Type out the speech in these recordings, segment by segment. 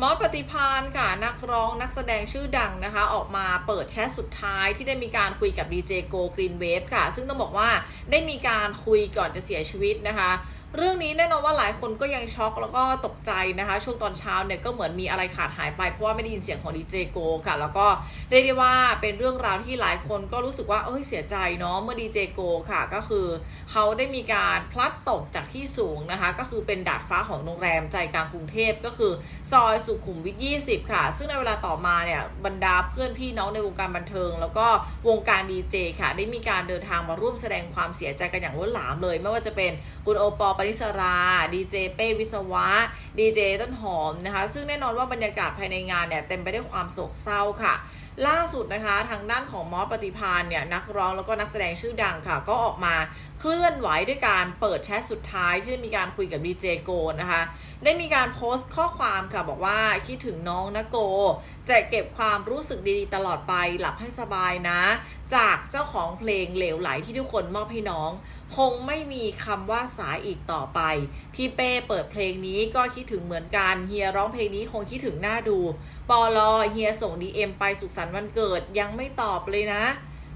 มอสปฏิพานค่ะนักร้องนักแสดงชื่อดังนะคะ ออกมาเปิดแชทสุดท้ายที่ได้มีการคุยกับดีเจโกกรีนเวฟค่ะ ซึ่งต้องบอกว่าได้มีการคุยก่อนจะเสียชีวิตนะคะ เรื่องนี้แน่นอนว่าหลายคนก็ยังช็อกแล้วก็ตกใจนะคะ ช่วงตอนเช้าเนี่ยก็เหมือนมีอะไรขาดหายไป เพราะว่าไม่ได้ยินเสียงของดีเจโกค่ะ แล้วก็เรียกได้ว่าเป็นเรื่องราวที่หลายคนก็รู้สึกว่าเอ้ยเสียใจเนาะเมื่อดีเจโกค่ะ ก็คือเขาได้มีการพลัดตกจากที่สูงนะคะ ก็คือเป็นดาดฟ้าของโรงแรมใจกลางกรุงเทพก็คือซอยสุขุมวิท 20 ค่ะ ซึ่งในเวลาต่อมาเนี่ยบรรดาเพื่อนพี่น้องในวงการบันเทิง แล้วก็วงการดีเจค่ะ ได้มีการเดินทางมาร่วมแสดงความเสียใจกันอย่างล้นหลามเลย ไม่ว่าจะเป็นคุณโอปอลริศราดีเจเป้วิศวะดีเจต้นหอมนะคะ ซึ่งแน่นอนว่าบรรยากาศภายในงานเนี่ยเต็มไปด้วยความโศกเศร้าค่ะ ล่าสุดนะคะทางด้านของมอสปฏิพานเนี่ยนักร้องแล้วก็นักแสดงชื่อดังค่ะ ก็ออกมาเคลื่อนไหวด้วยการเปิดแชทสุดท้ายที่ได้มีการคุยกับดีเจโกนะคะ ได้มีการโพสต์ข้อความค่ะบอกว่าคิดถึงน้องนะโก จะเก็บความรู้สึกดีๆตลอดไปหลับให้สบายนะ จากเจ้าของเพลงเหลวไหลที่ทุกคนมอบให้น้อง คงไม่มีคำว่าสายอีกต่อไป พี่เป้เปิดเพลงนี้ก็คิดถึงเหมือนกันเฮียร้องเพลงนี้คงคิดถึงหน้าดู ปอลอเฮียส่งดีเอ็มไปสุขสันต์วันเกิดยังไม่ตอบเลยนะ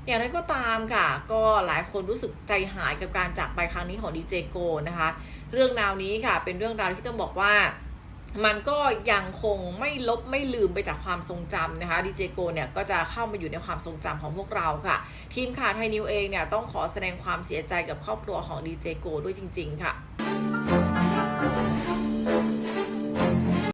อย่างไรก็ตามค่ะ ก็หลายคนรู้สึกใจหายกับการจากไปครั้งนี้ของดีเจโกนะคะ เรื่องราวนี้ค่ะเป็นเรื่องราวที่ต้องบอกว่า มันก็ยังคงไม่ลบไม่ลืมไปจากความทรงจำนะคะดีเจโกเนี่ยก็จะเข้ามาอยู่ในความทรงจำของพวกเราค่ะ ทีมข่าวไทยนิวเองเนี่ยต้องขอแสดงความเสียใจกับครอบครัวของดีเจโกด้วยจริง ๆ ค่ะ